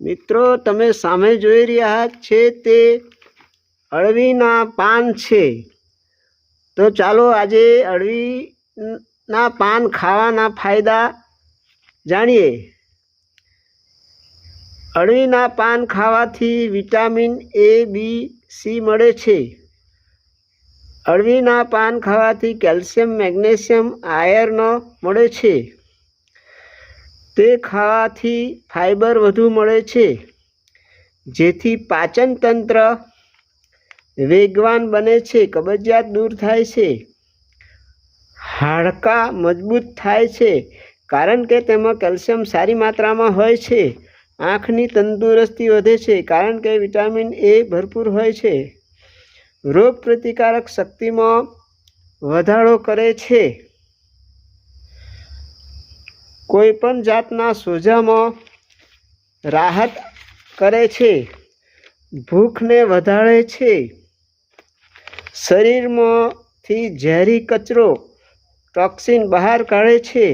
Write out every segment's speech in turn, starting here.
મિત્રો, તમે સામે જોઈ રહ્યા છે તે અળવીના પાન છે. તો ચાલો આજે અળવીના પાન ખાવાના ફાયદા જાણીએ. અળવીના પાન ખાવાથી વિટામિન એ બી સી મળે છે. અળવીના પાન ખાવાથી કેલ્શિયમ, મેગ્નેશિયમ, આયર્ન મળે છે. તે ખાવાથી ફાઈબર વધુ મળે છે. જેથી પાચન તંત્ર વેગવાન બને છે, કબજિયાત દૂર થાય છે. હાડકાં મજબૂત થાય છે, કારણ કે તેમાં કેલ્શિયમ સારી માત્રામાં હોય છે. આંખની તંદુરસ્તી વધે છે, કારણ કે વિટામિન એ ભરપૂર હોય છે. રોગ પ્રતિકારક શક્તિમાં વધારો કરે છે. કોઈ પણ જાતના સોજામાં રાહત કરે છે, ભૂખને વધારે છે, શરીરમાંથી ઝેરી કચરો, ટોક્સિન બહાર કાઢે છે,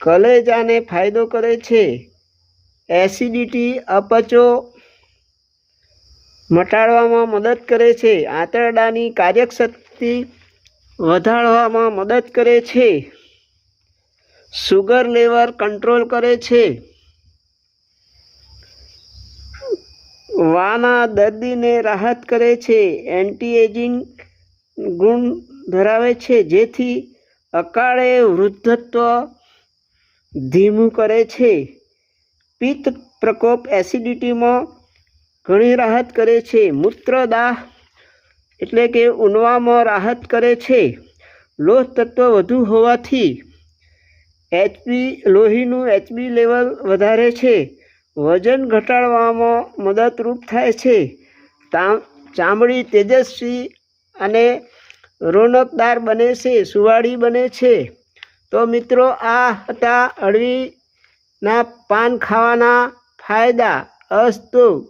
કલેજાને ફાયદો કરે છે, એસિડિટી અપચો મટાડવામાં મદદ કરે છે, આંતરડાની કાર્યશક્તિ વધારવામાં મદદ કરે છે. સુગર લેવલ કંટ્રોલ કરે છે. વાના દર્દીને રાહત કરે છે. એન્ટી એજિંગ ગુણ ધરાવે છે, જેથી અકાળે વૃદ્ધત્વ ધીમું કરે છે. પિત્ત પ્રકોપ એસિડિટીમાં ઘણી રાહત કરે છે. મૂત્રદાહ એટલે કે ઉનવામાં રાહત કરે છે. લોહ તત્વ વધુ હોવાથી એચબી લોહીનું એચબી લેવલ વધારે છે. વજન ઘટાડવામાં મદદરૂપ થાય છે. ચામડી તેજસ્વી અને રોનકદાર બને છે, સુવાળી બને છે. તો મિત્રો, આ હતા અળવીના પાન ખાવાના ફાયદા. અસ્તુ.